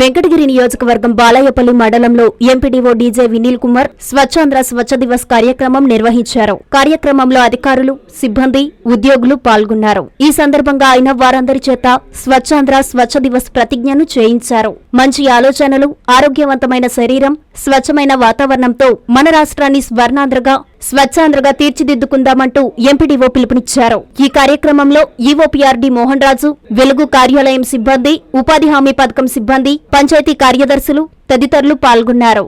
వెంకటగిరి నియోజకవర్గం బాలాయపల్లి మండలంలో MPDO DJ Vineel Kumar Swachhandhra Swachh Divas కార్యక్రమం నిర్వహించారు. కార్యక్రమంలో అధికారులు సిబ్బంది ఉద్యోగులు పాల్గొన్నారు. ఈ సందర్భంగా ఆయన వారందరి చేత స్వచ్ఛాంధ్ర స్వచ్ఛ దివస్ ప్రతిజ్ఞను చేయించారు. మంచి ఆలోచనలు ఆరోగ్యవంతమైన శరీరం స్వచ్ఛమైన వాతావరణంతో మన రాష్ట్రాన్ని స్వర్ణాంధ్రగా స్వచ్ఛాంధ్రగా తీర్చిదిద్దుకుందామంటూ ఎంపీడీఓ పిలుపునిచ్చారు. ఈ కార్యక్రమంలో ఈఓపీఆర్డీ మోహన్ రాజు వెలుగు కార్యాలయం సిబ్బంది ఉపాధి హామీ పథకం సిబ్బంది పంచాయతీ కార్యదర్శులు తదితరులు పాల్గొన్నారు.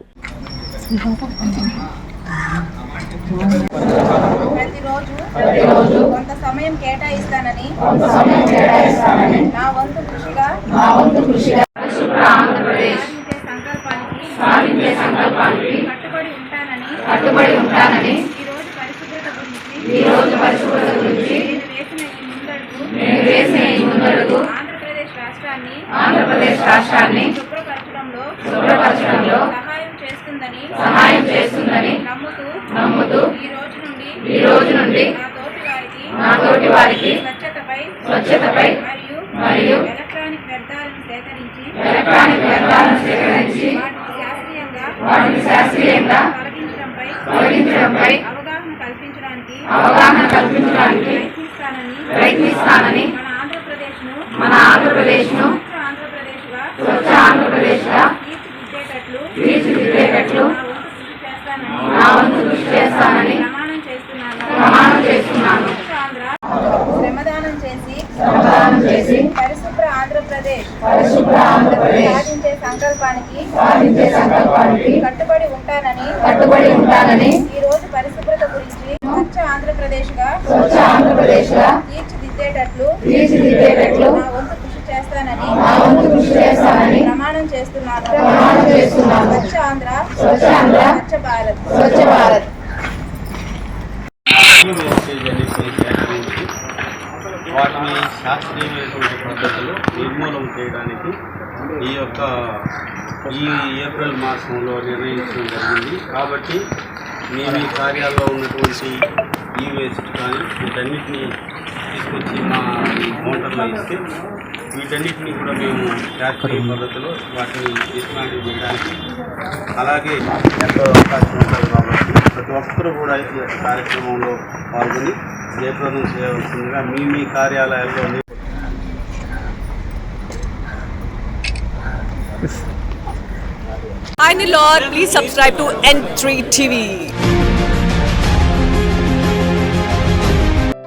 ప్రతిరోజు కొంత సమయం కేటాయిస్తానని నా వంతు కృషిగా సాధించే సంకల్పానికి కట్టుబడి ఉంటానని ఈ రోజు పరిశుభ్రత గురించి నేను వేసిన ఈ ముందడుగు ఆంధ్రప్రదేశ్ రాష్ట్రాన్ని శుభ్రపరచడంలో సహాయం చేస్తుందని నమ్ముతూ ఈ రోజు నుండి నా తోటి వారికి స్వచ్ఛతపై మరియు ఎలక్ట్రానిక్ వ్యర్థాలను సేకరించి వాటిని శాస్త్రీయంగా తొలగించడంపై అవగాహన కల్పించడానికి ప్రయత్నిస్తానని మన ఆంధ్రప్రదేశ్ను స్వచ్ఛ ఆంధ్రప్రదేశ్గా తీర్చిదిద్దేటట్లు నా వంతు కృషి చేస్తానని ప్రమాణం చేస్తున్నాను శ్రమదానం చేసి శ్రమదానం చేసి పరిశుభ్ర ఆంధ్రప్రదేశ్ పరిశుభ్ర ఆంధ్రప్రదేశ్ సాధించే సంకల్పానికి సాధించే సంకల్పానికి కట్టుబడి ఉంటానని కట్టుబడి ఉంటానని ఈ రోజు పరిశుభ్రత గురించి స్వచ్ఛ ఆంధ్రప్రదేశ్గా స్వచ్ఛ ఆంధ్రప్రదేశ్గా తీర్చిదిద్దేటట్లు తీర్చిదిద్దేటట్లు నా వంతు కృషి చేస్తానని నా వంతు కృషి చేస్తానని ప్రమాణం చేస్తున్నాను ప్రమాణం చేస్తున్నాను స్వచ్ఛ ఆంధ్ర స్వచ్ఛ ఆంధ్ర స్వచ్ఛ భారత్ స్వచ్ఛ భారత్ వేస్టేజ్ అని సేకరించి వాటిని శాస్త్రీయమైనటువంటి పద్ధతిలో నిర్మూలన చేయడానికి ఈ యొక్క ఈ ఏప్రిల్ మాసంలో నిర్ణయించడం జరిగింది. కాబట్టి మేము ఈ కార్యాల్లో ఉన్నటువంటి ఈ వేస్ట్ కానీ వీటన్నిటిని తీసుకొచ్చి మా మోటార్లో ఇస్తే వీటన్నిటిని కూడా మేము శాస్త్రీయ పద్ధతిలో వాటిని డిస్మాండిల్ చేయడానికి అలాగే ఎంతో అవకాశం ఉంటుంది. ఒక్కరు కూడా ఈ యొక్క కార్యక్రమంలో పాల్గొని జయప్రదం చేయవలసిందిగా మీ మీ కార్యాలయాల్లో Finally, Lord, please subscribe to N3 TV.